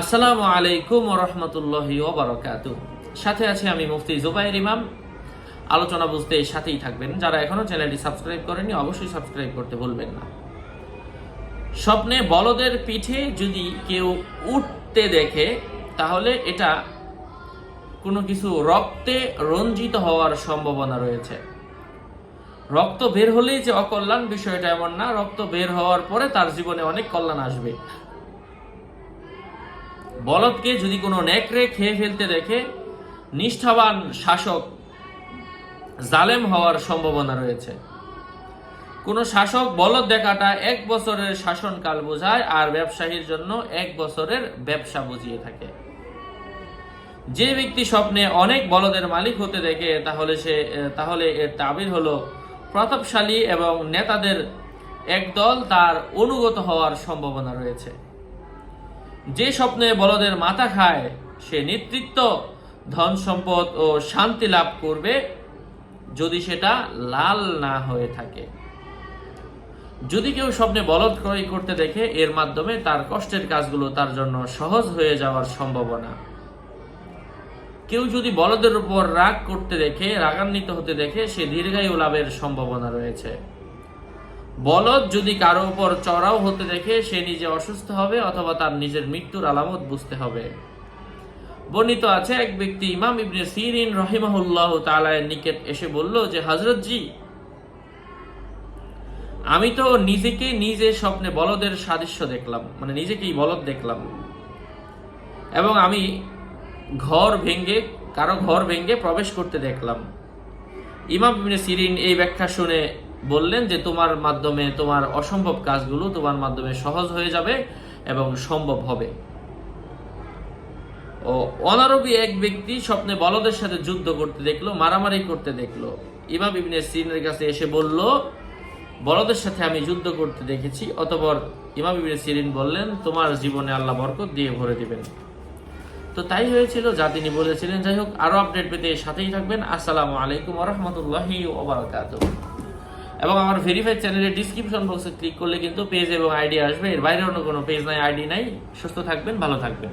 আসসালামু আলাইকুম রহমতুল্লাহ ওবরাকাত সাথে আছে আমি মুফতি জুবাইর ইমাম। আলোচনা বুঝতে সাথেই থাকবেন। যারা এখনও চ্যানেলটি সাবস্ক্রাইব করেনি অবশ্যই সাবস্ক্রাইব করতে ভুলবেন না। স্বপ্নে বলদের পিঠে যদি কেউ উঠতে দেখে, তাহলে এটা কোনো কিছু রক্তে রঞ্জিত হওয়ার সম্ভাবনা রয়েছে। রক্ত বের হলেই যে অকল্যাণ বিষয়টা এমন না, রক্ত বের হওয়ার পরে তার জীবনে অনেক কল্যাণ আসবে। বলদকে যদি কোনো নেকড়ে খেয়ে ফেলতে দেখে, নিষ্ঠাবান শাসক জালেম হওয়ার সম্ভাবনা রয়েছে। কোনো শাসক বলদ দেখাটা এক বছরের শাসনকাল বোঝায় আর ব্যবসায়ীর জন্য এক বছরের ব্যবসা বুঝিয়ে থাকে। যে ব্যক্তি স্বপ্নে অনেক বলদের মালিক হতে দেখে, তাহলে সে, তাহলে এর তাবির হলো প্রতাপশালী এবং নেতাদের একদল তার অনুগত হওয়ার সম্ভাবনা রয়েছে। যে স্বপ্নে বলদের মাথা খায়, সে নেতৃত্ব, ধন সম্পদ ও শান্তি লাভ করবে যদি সেটা লাল না হয়ে থাকে। যদি কেউ স্বপ্নে বলদ ক্রয় করতে দেখে, এর মাধ্যমে তার কষ্টের কাজগুলো তার জন্য সহজ হয়ে যাওয়ার সম্ভাবনা। কেউ যদি বলদের উপর রাগ করতে দেখে, রাগান্বিত হতে দেখে, সে দীর্ঘায়ু লাভের সম্ভাবনা রয়েছে। বলদ যদি কারও উপর চড়াও হতে দেখে, সে নিজে অসুস্থ হবে অথবা তার নিজের মৃত্যুর আলামত বুঝতে হবে। বর্ণিত আছে, এক ব্যক্তি ইমাম ইবনে সিরিন রহিমাহুল্লাহ তালায়ের নিকট এসে বলল যে হজরত জি, আমি তো নিজেকে নিজে স্বপ্নে বলদের সাদৃশ্য দেখলাম মানে নিজেকেই বলদ দেখলাম। এবং আমি ঘর ভেঙ্গে কারও ঘর ভেঙ্গে প্রবেশ করতে দেখলাম। ইমাম ইবনে সিরিন এই ব্যাখ্যা শুনে বললেন যে তোমার মাধ্যমে, তোমার অসম্ভব কাজগুলো তোমার মাধ্যমে সহজ হয়ে যাবে এবং সম্ভব হবে। ও অনারবী এক ব্যক্তি স্বপ্নে বলদের সাথে যুদ্ধ করতে দেখল, মারামারি করতে দেখল। ইমাম ইবনে সিরিনের কাছে এসে বলল, বলদের সাথে আমি যুদ্ধ করতে দেখেছি। অতপর ইমাম ইবনে সিরিন বললেন, তোমার জীবনে আল্লাহ বরকত দিয়ে ভরে দিবেন। তো তাই হয়েছিল যা তিনি বলেছিলেন। যাই হোক আরও আপডেট পেতে সাথেই থাকবেন। আসসালামু আলাইকুম রহমতুল্লাহি ওবরাকাত এবং আমার ভেরিফাইড চ্যানেলের ডিসক্রিপশন বক্সে ক্লিক করলে কিন্তু পেজ এবং আইডি আসবে। এর বাইরে অন্য কোনো পেজ নাই আইডি নাই। সুস্থ থাকবেন, ভালো থাকবেন।